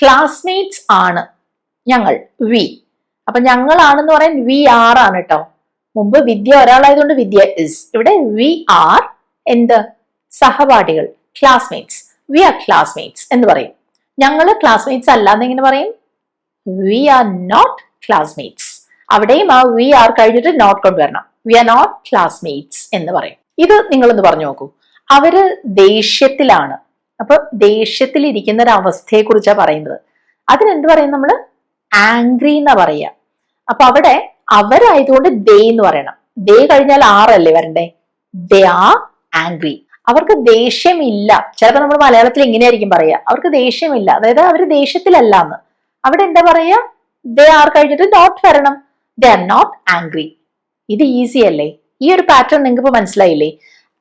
ക്ലാസ്മേറ്റ്സ് ആണ്. ഞങ്ങൾ വി അപ്പൊ ഞങ്ങളാണെന്ന് പറയാൻ വി ആർ ആണ് കേട്ടോ മുമ്പ് വിദ്യ ഒരാളായതുകൊണ്ട് വിദ്യ ഇസ് ഇവിടെ വി ആർ എന്ത്? സഹപാഠികൾ ക്ലാസ്മേറ്റ്സ് വി ആർ ക്ലാസ്മേറ്റ്സ് എന്ന് പറയും. ഞങ്ങൾ ക്ലാസ്മേറ്റ്സ് അല്ല എന്നെങ്ങനെ പറയും? വി ആർ നോട്ട് ക്ലാസ്മേറ്റ്സ് അവിടെയും ആ വി ആർ കഴിഞ്ഞിട്ട് നോട്ട് കൊണ്ടുവരണം. വി ആർ നോട്ട് ക്ലാസ്മേറ്റ്സ് എന്ന് പറയും. ഇത് നിങ്ങളൊന്ന് പറഞ്ഞു നോക്കൂ. അവർ ദേഷ്യത്തിലാണ്. അപ്പൊ ദേഷ്യത്തിൽ ഇരിക്കുന്ന ഒരു അവസ്ഥയെ കുറിച്ചാണ് പറയുന്നത്. അതിനെന്ത് പറയും നമ്മൾ ആംഗ്രി എന്നാ പറയുക. അപ്പൊ അവിടെ അവരായതുകൊണ്ട് ദേ എന്ന് പറയണം. ദേ കഴിഞ്ഞാൽ ആറല്ലേ വരണ്ടേ? ദേ ആർ ആംഗ്രി അവർക്ക് ദേഷ്യമില്ല. ചിലപ്പോൾ നമ്മൾ മലയാളത്തിൽ ഇങ്ങനെയായിരിക്കും പറയുക. അവർക്ക് ദേഷ്യമില്ല. അതായത് അവർ ദേഷ്യത്തിലല്ല എന്ന് അവിടെ എന്താ പറയുക? ദേ ആർ കഴിഞ്ഞിട്ട് നോട്ട് വരണം. ദേ ആർ നോട്ട് ആംഗ്രി ഇത് ഈസി അല്ലേ? ഈ ഒരു പാറ്റേൺ നിങ്ങൾക്ക് ഇപ്പൊ മനസ്സിലായില്ലേ?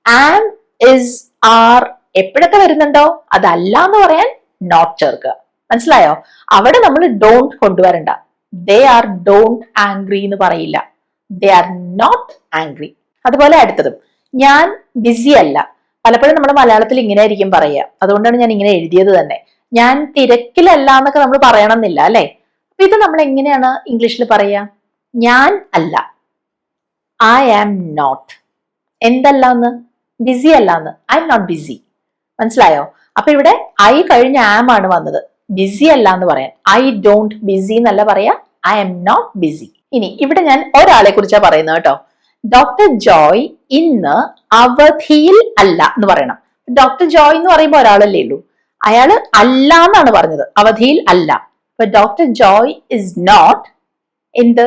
ആം ഇസ് ആർ എപ്പോഴൊക്കെ വരുന്നുണ്ടോ? അതല്ല എന്ന് പറയാൻ നോട്ട് ചേർക്കുക. മനസ്സിലായോ? അവിടെ നമ്മൾ ഡോണ്ട് കൊണ്ടുവരണ്ട. ദേ ആർ ഡോണ്ട് ആംഗ്രി എന്ന് പറയില്ല. ദേ ആർ നോട്ട് ആംഗ്രി അതുപോലെ അടുത്തതും. ഞാൻ ബിസി അല്ല. പലപ്പോഴും നമ്മുടെ മലയാളത്തിൽ ഇങ്ങനെ ആയിരിക്കും പറയുക. അതുകൊണ്ടാണ് ഞാൻ ഇങ്ങനെ എഴുതിയത് തന്നെ. ഞാൻ തിരക്കിലല്ല എന്നൊക്കെ നമ്മൾ പറയണമെന്നില്ല അല്ലെ? അപ്പൊ ഇത് നമ്മൾ എങ്ങനെയാണ് ഇംഗ്ലീഷിൽ പറയുക? ഞാൻ അല്ല. ഐ ആം നോട്ട് എന്തല്ല എന്ന് ബിസി അല്ല എന്ന് ഐ എം നോട്ട് ബിസി മനസ്സിലായോ? അപ്പൊ ഇവിടെ ഐ കഴിഞ്ഞ ആം ആണ് വന്നത്. ബിസി അല്ല എന്ന് പറയാൻ. ഐ ഡോണ്ട് ബിസി എന്നല്ല പറയാ. ഐ എം നോട്ട് ബിസി ഇനി ഇവിടെ ഞാൻ ഒരാളെ കുറിച്ചാണ് പറയുന്നത് കേട്ടോ. ഡോക്ടർ ജോയ് ഇന്ന് അവധിയിൽ അല്ല എന്ന് പറയണം. ഡോക്ടർ ജോയ് എന്ന് പറയുമ്പോൾ ഒരാളല്ലേ ഉള്ളൂ. അയാൾ അല്ല എന്നാണ് പറഞ്ഞത്. അവധിയിൽ അല്ല. അപ്പൊ ഡോക്ടർ ജോയ് ഇസ് നോട്ട് എന്ത്?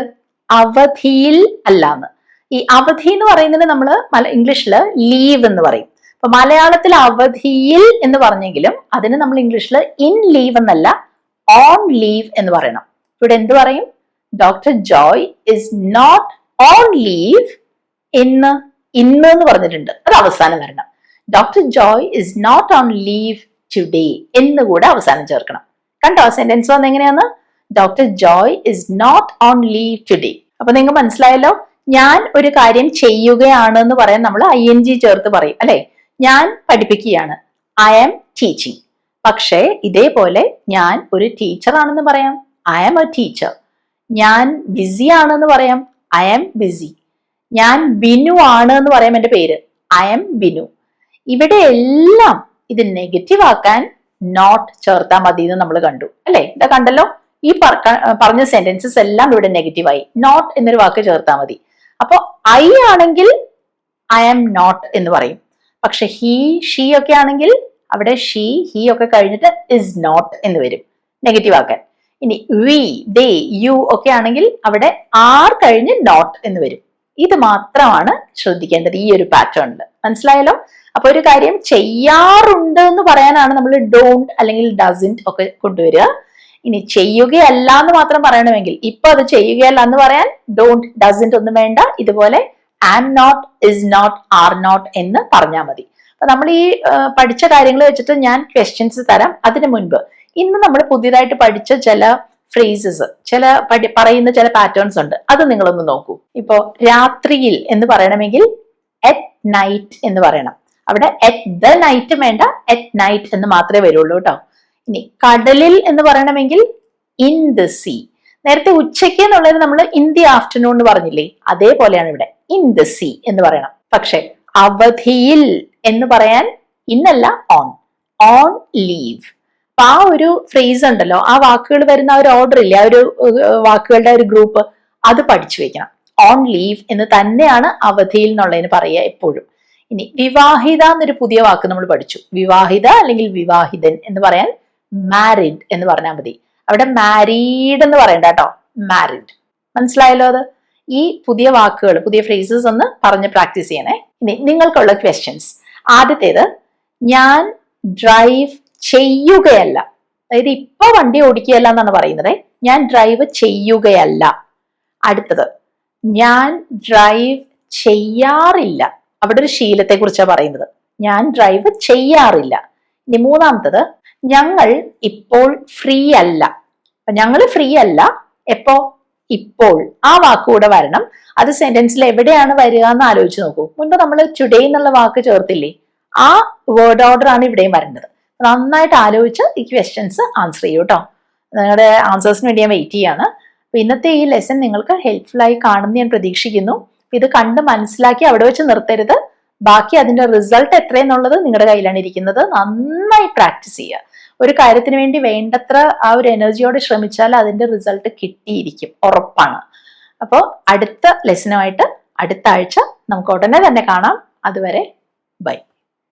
അവധിയിൽ അല്ല എന്ന്. ഈ അവധി എന്ന് പറയുന്നതിന് നമ്മൾ ഇംഗ്ലീഷിൽ ലീവ് എന്ന് പറയും. അപ്പൊ മലയാളത്തിൽ അവധിയിൽ എന്ന് പറഞ്ഞെങ്കിലും അതിന് നമ്മൾ ഇംഗ്ലീഷിൽ ഇൻ ലീവ് എന്നല്ല ഓൺ ലീവ് എന്ന് പറയണം. ഇവിടെ എന്ത് പറയും? Doctor Joy is not on leave എന്ന് ഇന്ന് എന്ന് പറഞ്ഞിട്ടുണ്ട്. അത് അവസാനം വരണം. Doctor Joy is not on leave today എന്ന് കൂടെ അവസാനം ചേർക്കണം. കണ്ടോ സെന്റൻസ് വന്ന് എങ്ങനെയാന്ന് doctor Joy is not on leave today അപ്പൊ നിങ്ങൾക്ക് മനസ്സിലായല്ലോ? ഞാൻ ഒരു കാര്യം ചെയ്യുകയാണ് എന്ന് പറയാൻ നമ്മൾ ഐ എൻ ജി ചേർത്ത് പറയും അല്ലെ? ഞാൻ പഠിപ്പിക്കുകയാണ്. ഐ ആം ടീച്ചിങ് പക്ഷേ ഇതേപോലെ ഞാൻ ഒരു ടീച്ചറാണെന്ന് പറയാം. ഐ ആം എ ടീച്ചർ ഞാൻ ബിസി ആണെന്ന് പറയാം. ഐ ആം ബിസി ഞാൻ ബിനു ആണ് എന്ന് പറയാം എന്റെ പേര്. I am Binu. ഇവിടെ എല്ലാം ഇത് നെഗറ്റീവ് ആക്കാൻ നോട്ട് ചേർത്താൽ മതി എന്ന് നമ്മൾ കണ്ടു. അല്ലേ? ഇതാ കണ്ടല്ലോ? ഈ പറഞ്ഞ സെന്റൻസസ് എല്ലാം ഇവിടെ നെഗറ്റീവ് ആയി. നോട്ട് എന്നൊരു വാക്ക് ചേർത്താൽ മതി. അപ്പോ ഐ ആണെങ്കിൽ ഐ ആം നോട്ട് എന്ന് പറയും. പക്ഷെ ഹീ ഷീ ഒക്കെ ആണെങ്കിൽ അവിടെ ഷീ ഹീ ഒക്കെ കഴിഞ്ഞിട്ട് ഇസ് നോട്ട് എന്ന് വരും. നെഗറ്റീവ് ആക്കാൻ. ഇനി വി ദേ യു ഒക്കെ ആണെങ്കിൽ അവിടെ ആർ കഴിഞ്ഞ് നോട്ട് എന്ന് വരും. ഇത് മാത്രമാണ് ശ്രദ്ധിക്കേണ്ടത്. ഈ ഒരു പാറ്റേണിൽ മനസ്സിലായല്ലോ? അപ്പൊ ഒരു കാര്യം ചെയ്യാറുണ്ട് എന്ന് പറയാനാണ് നമ്മൾ ഡോണ്ട് അല്ലെങ്കിൽ ഡസിന്റ് ഒക്കെ കൊണ്ടുവരിക. ഇനി ചെയ്യുകയല്ല എന്ന് മാത്രം പറയണമെങ്കിൽ ഇപ്പൊ അത് ചെയ്യുകയല്ല എന്ന് പറയാൻ ഡോണ്ട് ഡസിന്റ് ഒന്നും വേണ്ട. ഇതുപോലെ am not is not are not എന്ന് പറഞ്ഞാൽ മതി. അപ്പൊ നമ്മൾ ഈ പഠിച്ച കാര്യങ്ങൾ വെച്ചിട്ട് ഞാൻ ക്വസ്റ്റ്യൻസ് തരാം. അതിനു മുൻപ് ഇന്ന് നമ്മൾ പുതിയതായിട്ട് പഠിച്ച ചില ഫ്രേസസ് ചില പഠി പറയുന്ന ചില പാറ്റേൺസ് ഉണ്ട്. അത് നിങ്ങളൊന്ന് നോക്കൂ. ഇപ്പോ രാത്രിയിൽ എന്ന് പറയണമെങ്കിൽ അറ്റ് നൈറ്റ് എന്ന് പറയണം. അവിടെ അറ്റ് ദ നൈറ്റ് വേണ്ട അറ്റ് നൈറ്റ് എന്ന് മാത്രമേ വരുള്ളൂ കേട്ടോ ഇനി കടലിൽ എന്ന് പറയണമെങ്കിൽ ഇൻ ദ സീ നേരത്തെ ഉച്ചയ്ക്ക് എന്നുള്ളത് നമ്മൾ ഇൻ ദി ആഫ്റ്റർനൂൺ എന്ന് പറഞ്ഞില്ലേ? അതേപോലെയാണ് ഇവിടെ ഇൻ ദ സീ എന്ന് പറയണം. പക്ഷെ അവധിയിൽ എന്ന് പറയാൻ ഇന്നല്ല ഓൺ ഓൺ ലീവ് അപ്പൊ ആ ഒരു ഫ്രേസ് ഉണ്ടല്ലോ ആ വാക്കുകൾ വരുന്ന ആ ഒരു ഓർഡർ ഇല്ല ആ ഒരു വാക്കുകളുടെ ഒരു ഗ്രൂപ്പ് അത് പഠിച്ചു വെക്കണം. ഓൺ ലീവ് എന്ന് തന്നെയാണ് അവധിയിൽ എന്നുള്ളതിന് പറയുക എപ്പോഴും. ഇനി വിവാഹിത എന്നൊരു പുതിയ വാക്ക് നമ്മൾ പഠിച്ചു. വിവാഹിത അല്ലെങ്കിൽ വിവാഹിതൻ എന്ന് പറയാൻ മാരിഡ് എന്ന് പറഞ്ഞാൽ മതി. അവിടെ മാരീഡ് എന്ന് പറയണ്ട കേട്ടോ. മാരിഡ് മനസ്സിലായല്ലോ അത്? ഈ പുതിയ വാക്കുകൾ പുതിയ ഫ്രേസസ് ഒന്ന് പറഞ്ഞ് പ്രാക്ടീസ് ചെയ്യണേ. ഇനി നിങ്ങൾക്കുള്ള ക്വസ്റ്റ്യൻസ് ആദ്യത്തേത് ഞാൻ ഡ്രൈവ് ചെയ്യുകയല്ല. അതായത് ഇപ്പൊ വണ്ടി ഓടിക്കുകയല്ല എന്നാണ് പറയുന്നത്. ഞാൻ ഡ്രൈവ് ചെയ്യുകയല്ല. അടുത്തത് ഞാൻ ഡ്രൈവ് ചെയ്യാറില്ല. അവിടെ ഒരു ശീലത്തെ കുറിച്ചാണ് പറയുന്നത്. ഞാൻ ഡ്രൈവ് ചെയ്യാറില്ല. ഇനി മൂന്നാമത്തത് ഞങ്ങൾ ഇപ്പോൾ ഫ്രീ അല്ല. ഞങ്ങൾ ഫ്രീ അല്ല. എപ്പോ? ഇപ്പോൾ. ആ വാക്കുകൂടെ വരണം. അത് സെന്റൻസിൽ എവിടെയാണ് വരിക എന്ന് ആലോചിച്ച് നോക്കൂ. മുൻപ് നമ്മൾ ടുഡേ എന്നുള്ള വാക്ക് ചേർത്തില്ലേ? ആ വേർഡ് ഓർഡർ ആണ് ഇവിടെയും വരേണ്ടത്. നന്നായിട്ട് ആലോചിച്ച് ഈ ക്വസ്റ്റ്യൻസ് ആൻസർ ചെയ്യൂ കേട്ടോ നിങ്ങളുടെ ആൻസേഴ്സിന് വേണ്ടി ഞാൻ വെയിറ്റ് ചെയ്യാണ്. അപ്പോൾ ഇന്നത്തെ ഈ ലെസൺ നിങ്ങൾക്ക് ഹെൽപ്ഫുള്ളായി കാണുമെന്ന് ഞാൻ പ്രതീക്ഷിക്കുന്നു. ഇത് കണ്ട് മനസ്സിലാക്കി അവിടെ വെച്ച് നിർത്തരുത്. ബാക്കി അതിന്റെ റിസൾട്ട് എത്രയെന്നുള്ളത് നിങ്ങളുടെ കയ്യിലാണ് ഇരിക്കുന്നത്. നന്നായി പ്രാക്ടീസ് ചെയ്യുക. ഒരു കാര്യത്തിന് വേണ്ടി വേണ്ടത്ര ആ ഒരു എനർജിയോടെ ശ്രമിച്ചാൽ അതിന്റെ റിസൾട്ട് കിട്ടിയിരിക്കും. ഉറപ്പാണ്. അപ്പോൾ അടുത്ത ലെസനുമായിട്ട് അടുത്ത ആഴ്ച നമുക്ക് ഉടനെ തന്നെ കാണാം. അതുവരെ ബൈ.